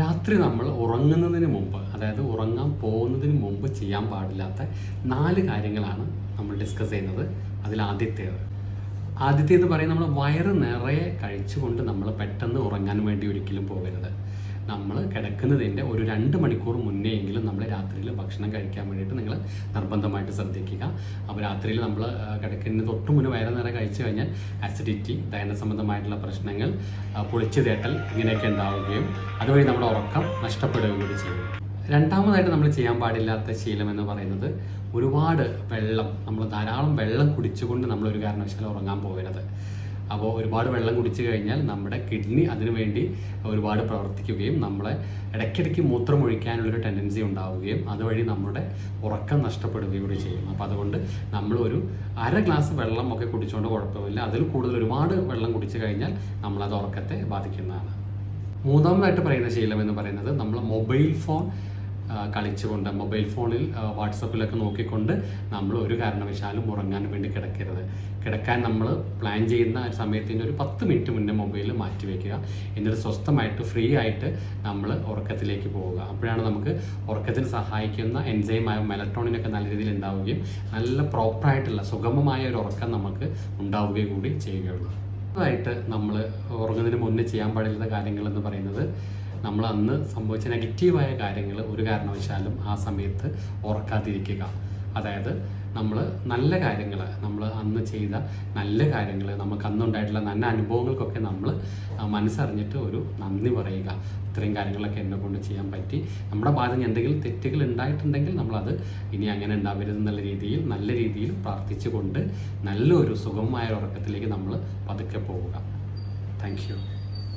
രാത്രി നമ്മൾ ഉറങ്ങുന്നതിന് മുമ്പ് അതായത് ഉറങ്ങാൻ പോകുന്നതിന് മുമ്പ് ചെയ്യാൻ പാടില്ലാത്ത നാല് കാര്യങ്ങളാണ് നമ്മൾ ഡിസ്കസ് ചെയ്യുന്നത് അതിൽ ആദ്യത്തേത്. ആദ്യത്തേത് പറയും നമ്മൾ വയറ് നിറയെ കഴിച്ചുകൊണ്ട് നമ്മൾ പെട്ടെന്ന് ഉറങ്ങാൻ വേണ്ടി ഒരിക്കലും പോകരുത്. നമ്മൾ കിടക്കുന്നതിന്റെ ഒരു രണ്ട് മണിക്കൂർ മുന്നേ എങ്കിലും നമ്മൾ രാത്രിയിൽ ഭക്ഷണം കഴിക്കാൻ വേണ്ടിയിട്ട് നിങ്ങൾ നിർബന്ധമായിട്ട് ശ്രദ്ധിക്കുക. അപ്പോൾ രാത്രിയിൽ നമ്മൾ കിടക്കുന്നതിന് തൊട്ട് മുന്നേ വയറ് നേരം കഴിച്ചു കഴിഞ്ഞാൽ ആസിഡിറ്റി ദഹന സംബന്ധമായിട്ടുള്ള പ്രശ്നങ്ങൾ പൊളിച്ചു തേട്ടൽ ഇങ്ങനെയൊക്കെ ഉണ്ടാവുകയും അതുവഴി നമ്മുടെ ഉറക്കം നഷ്ടപ്പെടുകയും കൂടി ചെയ്യും. രണ്ടാമതായിട്ട് നമ്മൾ ചെയ്യാൻ പാടില്ലാത്ത ശീലം എന്ന് പറയുന്നത് ഒരുപാട് വെള്ളം നമ്മൾ ധാരാളം വെള്ളം കുടിച്ചുകൊണ്ട് നമ്മൾ ഒരു കാരണവശാലും ഉറങ്ങാൻ പോകരുത്. അപ്പോൾ ഒരുപാട് വെള്ളം കുടിച്ചു കഴിഞ്ഞാൽ നമ്മുടെ കിഡ്നി അതിനുവേണ്ടി ഒരുപാട് പ്രവർത്തിക്കുകയും നമ്മളെ ഇടയ്ക്കിടയ്ക്ക് മൂത്രമൊഴിക്കാനുള്ളൊരു ടെൻഡൻസി ഉണ്ടാവുകയും അതുവഴി നമ്മുടെ ഉറക്കം നഷ്ടപ്പെടുകയും കൂടി ചെയ്യും. അപ്പോൾ അതുകൊണ്ട് നമ്മളൊരു അര ഗ്ലാസ് വെള്ളം ഒക്കെ കുടിച്ചുകൊണ്ട് കുഴപ്പമില്ല. അതിൽ കൂടുതൽ ഒരുപാട് വെള്ളം കുടിച്ചു കഴിഞ്ഞാൽ നമ്മളത് ഉറക്കത്തെ ബാധിക്കുന്നതാണ്. മൂന്നാമതായിട്ട് പറയുന്ന ശീലം എന്ന് പറയുന്നത് നമ്മൾ മൊബൈൽ ഫോൺ കളിച്ചുകൊണ്ട് മൊബൈൽ ഫോണിൽ വാട്സപ്പിലൊക്കെ നോക്കിക്കൊണ്ട് നമ്മൾ ഒരു കാരണവശാലും ഉറങ്ങാൻ വേണ്ടി കിടക്കരുത്. കിടക്കാൻ നമ്മൾ പ്ലാൻ ചെയ്യുന്ന സമയത്തിന്റെ ഒരു പത്ത് മിനിറ്റ് മുന്നേ മൊബൈൽ മാറ്റി വയ്ക്കുക എന്നിട്ട് സ്വസ്ഥമായിട്ട് ഫ്രീ ആയിട്ട് നമ്മൾ ഉറക്കത്തിലേക്ക് പോവുക. അപ്പോഴാണ് നമുക്ക് ഉറക്കത്തിന് സഹായിക്കുന്ന എൻസൈമായ മെലട്രോണിനൊക്കെ നല്ല രീതിയിൽ ഉണ്ടാവുകയും നല്ല പ്രോപ്പറായിട്ടുള്ള സുഗമമായ ഒരു ഉറക്കം നമുക്ക് ഉണ്ടാവുകയും കൂടി ചെയ്യുകയുള്ളൂ. ായിട്ട് നമ്മൾ ഉറങ്ങുന്നതിന് മുന്നേ ചെയ്യാൻ പാടില്ലാത്ത കാര്യങ്ങൾ എന്ന് പറയുന്നത് നമ്മൾ അന്ന് സംഭവിച്ച നെഗറ്റീവായ കാര്യങ്ങൾ ഒരു കാരണവശാലും ആ സമയത്ത് ഓർക്കാതിരിക്കുക. അതായത് നമ്മൾ നല്ല കാര്യങ്ങൾ നമ്മൾ അന്ന് ചെയ്ത നല്ല കാര്യങ്ങൾ നമുക്ക് അന്നുണ്ടായിട്ടുള്ള നല്ല അനുഭവങ്ങൾക്കൊക്കെ നമ്മൾ മനസ്സറിഞ്ഞിട്ട് ഒരു നന്ദി പറയുക. ഇത്രയും കാര്യങ്ങളൊക്കെ എന്നെ കൊണ്ട് ചെയ്യാൻ പറ്റി. നമ്മുടെ ഭാഗത്ത് എന്തെങ്കിലും തെറ്റുകൾ ഉണ്ടായിട്ടുണ്ടെങ്കിൽ നമ്മളത് ഇനി അങ്ങനെ ഉണ്ടാവരുത് എന്നുള്ള രീതിയിൽ നല്ല രീതിയിൽ പ്രാർത്ഥിച്ചുകൊണ്ട് നല്ലൊരു ഒരു ഉറക്കത്തിലേക്ക് നമ്മൾ പതുക്കെ പോവുക. താങ്ക്